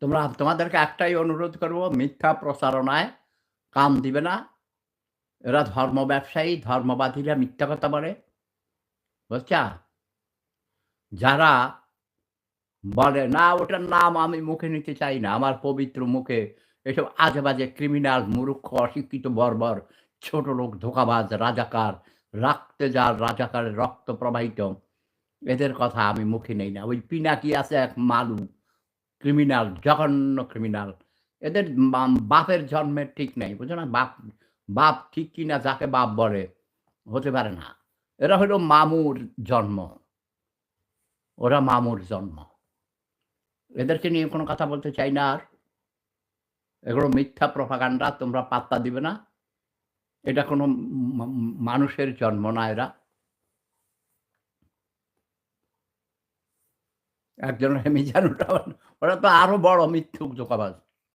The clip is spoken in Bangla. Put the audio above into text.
তোমরা তোমাদেরকে একটাই অনুরোধ করব, মিথ্যা প্রচারণায় কাম দিবে না। এরা ধর্ম ব্যবসায়ী, ধর্মবাদীরা মিথ্যা কথা বলে। বুঝছা? যারা বলে, না, ওটার নাম আমি মুখে নিতে চাই না, আমার পবিত্র মুখে এসব আজে বাজে ক্রিমিনাল মূর্খ, অশিক্ষিত, বর্বর, ছোট লোক, ধোকাবাজ, রাজাকার রাখতে যার রাজাকারের রক্ত প্রবাহিত, এদের কথা আমি মুখে নেই না। ওই পিনাকি আছে এক মালু ক্রিমিনাল জঘন্য ক্রিমিনাল এদের বাপের জন্মের ঠিক নেই, বুঝো না? বাপ বাপ ঠিক কিনা যাকে বাপ বলে, হতে পারে না। এরা হলো মামুর জন্ম। ওরা মামুর জন্ম। এদেরকে নিয়ে কোনো কথা বলতে চাই না আর। এগুলো মিথ্যা প্রভাকাণ্ডা তোমরা পাত্তা দিবে না। এটা কোনো মানুষের জন্ম না এরা। একজন মিজানুর রহমান ওরা তো আরও বড় মিথ্যুক জোকাবাজ।